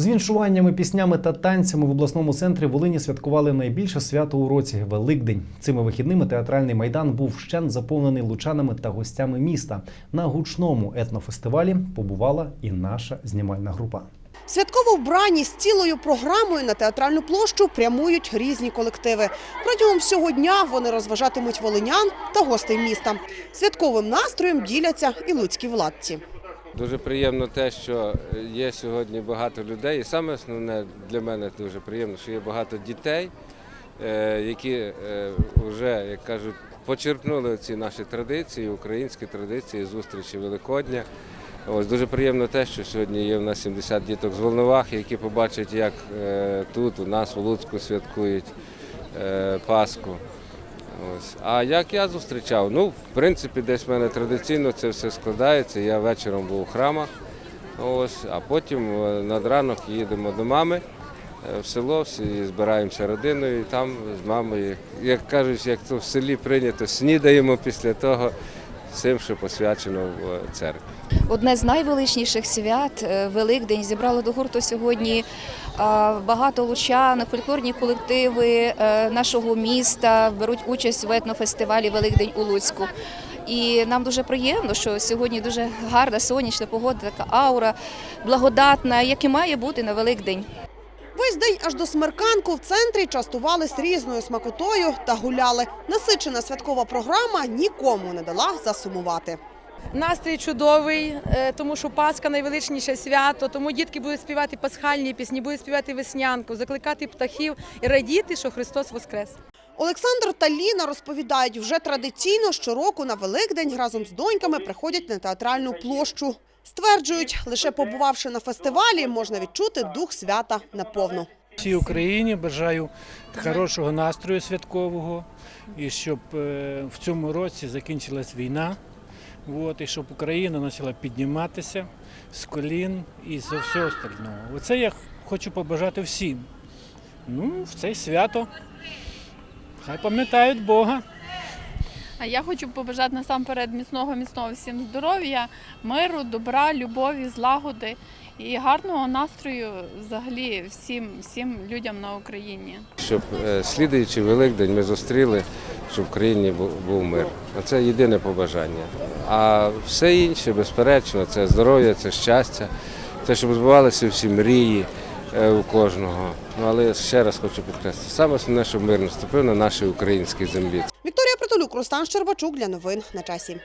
З віншуваннями, піснями та танцями в обласному центрі Волині святкували найбільше свято у році Великдень. Цими вихідними театральний майдан був вщент заповнений лучанами та гостями міста. На гучному етнофестивалі побувала і наша знімальна група. Святково вбрані з цілою програмою на театральну площу прямують різні колективи. Протягом всього дня вони розважатимуть волинян та гостей міста. Святковим настроєм діляться і луцькі владці. Дуже приємно те, що є сьогодні багато людей. І саме основне для мене дуже приємно, що є багато дітей, е, які вже, як кажуть, почерпнули ці наші традиції, українські традиції, зустрічі Великодня. Ось дуже приємно те, що сьогодні є в нас 70 діток з Волновахи, які побачать, як е, тут у нас у Луцьку святкують е, Пасху. Ось. А як я зустрічав? Ну, в принципі, десь в мене традиційно це все складається. Я вечором був у храмах, ось, а потім е, над ранок їдемо до мами е, в село, всі збираємося родиною і там з мамою, як кажуть, як то в селі прийнято, снідаємо після того всім, що посвячено в е, церкві. Одне з найвеличніших свят е, Великдень зібрало до гурту сьогодні е, багато лучан, фольклорні колективи е, нашого міста беруть участь в етнофестивалі Великдень у Луцьку. І нам дуже приємно, що сьогодні дуже гарна сонячна погода, така аура благодатна, як і має бути на Великдень. Весь день аж до смерканку в центрі частувались різною смакотою та гуляли. Насичена святкова програма нікому не дала засумувати. Настрій чудовий, е, тому що Пасха найвеличніше свято, тому дітки будуть співати пасхальні пісні, будуть співати веснянку, закликати птахів і радіти, що Христос Воскрес. Олександр та Ліна розповідають, вже традиційно щороку на Великдень разом з доньками приходять на театральну площу. Стверджують, лише побувавши на фестивалі, можна відчути дух свята наповну. Всій Україні бажаю хорошого настрою святкового і щоб е, в цьому році закінчилась війна. От, і щоб Україна почала підніматися з колін і з всього остального. Оце я хочу побажати всім. Ну, в це свято. Хай пам'ятають Бога. А я хочу побажати насамперед міцного, міцного всім здоров'я, миру, добра, любові, злагоди і гарного настрою взагалі всім, всім людям на Україні. Щоб е, слідуючий Великдень ми зустріли, щоб в країні був мир. Це єдине побажання. А все інше, безперечно, це здоров'я, це щастя, це щоб збувалися всі мрії е, у кожного. Ну але ще раз хочу підкреслити, саме основне, щоб мир наступив на нашій українській землі. Вікторія Притулюк, Рустан Щербачук для новин на часі.